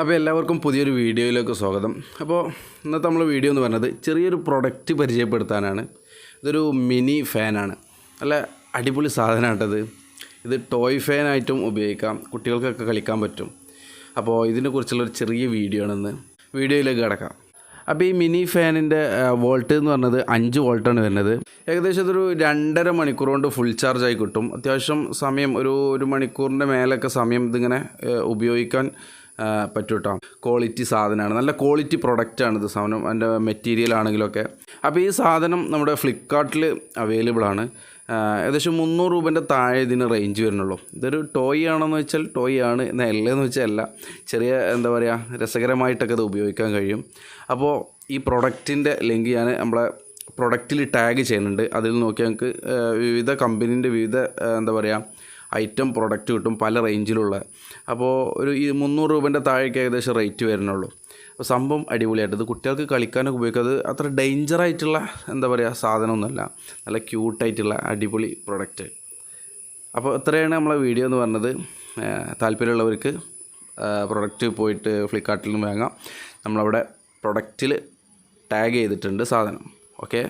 അപ്പോൾ എല്ലാവർക്കും പുതിയൊരു വീഡിയോയിലേക്ക് സ്വാഗതം. അപ്പോൾ ഇന്നത്തെ നമ്മൾ വീഡിയോ എന്ന് പറഞ്ഞത് ചെറിയൊരു പ്രൊഡക്റ്റ് പരിചയപ്പെടുത്താനാണ്. ഇതൊരു മിനി ഫാനാണ് നല്ല അടിപൊളി സാധനമായിട്ടത് ഇത് ടോയ് ഫാനായിട്ടും ഉപയോഗിക്കാം. കുട്ടികൾക്കൊക്കെ കളിക്കാൻ പറ്റും. അപ്പോൾ ഇതിനെക്കുറിച്ചുള്ള ഒരു ചെറിയ വീഡിയോ ആണെന്ന്. വീഡിയോയിലേക്ക് കിടക്കാം. അപ്പോൾ ഈ മിനി ഫാനിന്റെ വോൾട്ട് എന്ന് പറഞ്ഞത് അഞ്ച് വോൾട്ടാണ് വരുന്നത്. ഏകദേശം ഇതൊരു രണ്ടര മണിക്കൂർ കൊണ്ട് ഫുൾ ചാർജ് ആയി കിട്ടും. അത്യാവശ്യം സമയം ഒരു ഒരു മണിക്കൂറിന്റെ മേലൊക്കെ സമയം ഇതിങ്ങനെ ഉപയോഗിക്കാൻ പറ്റും കേട്ടോ ക്വാളിറ്റി സാധനമാണ് നല്ല ക്വാളിറ്റി പ്രൊഡക്റ്റാണ് ഇത് സാധനം. അതിന്റെ മെറ്റീരിയൽ ആണെങ്കിലൊക്കെ. അപ്പോൾ ഈ സാധനം നമ്മുടെ ഫ്ലിപ്പ്കാർട്ടിൽ അവൈലബിൾ ആണ്. ഏകദേശം മുന്നൂറ് രൂപേന്റെ താഴെ ഇതിന് റേഞ്ച് വരുന്നുള്ളൂ. ഇതൊരു ടോയ് ആണെന്ന് വെച്ചാൽ ടോയ് ആണ്. എന്നാൽ അല്ലെന്ന് വെച്ചാൽ അല്ല. ചെറിയ എന്താ പറയുക രസകരമായിട്ടൊക്കെ ഇത് ഉപയോഗിക്കാൻ കഴിയും. അപ്പോൾ ഈ പ്രൊഡക്റ്റിന്റെ ലിങ്ക് ഞാൻ നമ്മളെ പ്രൊഡക്റ്റിൽ ടാഗ് ചെയ്യുന്നുണ്ട്. അതിൽ നോക്കിയാൽ നമുക്ക് വിവിധ കമ്പനീന്റെ വിവിധ എന്താ പറയുക ഐറ്റം പ്രൊഡക്റ്റ് കിട്ടും പല റേഞ്ചിലുള്ള അപ്പോൾ ഒരു ഈ മുന്നൂറ് രൂപേന്റെ താഴേക്ക് ഏകദേശം റേറ്റ് വരുന്നുള്ളൂ. അപ്പോൾ സംഭവം അടിപൊളിയായിട്ട് ഇത് കുട്ടികൾക്ക് കളിക്കാനൊക്കെ ഉപയോഗിക്കും അത് അത്ര ഡേഞ്ചറായിട്ടുള്ള എന്താ പറയുക സാധനമൊന്നുമല്ല. നല്ല ക്യൂട്ടായിട്ടുള്ള അടിപൊളി പ്രൊഡക്റ്റ് അപ്പോൾ ഇത്രയാണ് നമ്മളെ വീഡിയോ എന്ന് പറഞ്ഞത്. താല്പര്യമുള്ളവർക്ക് പ്രൊഡക്റ്റ് പോയിട്ട് ഫ്ലിപ്കാർട്ടിൽ നിന്ന് വാങ്ങാം. നമ്മളവിടെ പ്രൊഡക്റ്റിൽ ടാഗ് ചെയ്തിട്ടുണ്ട് സാധനം. ഓക്കെ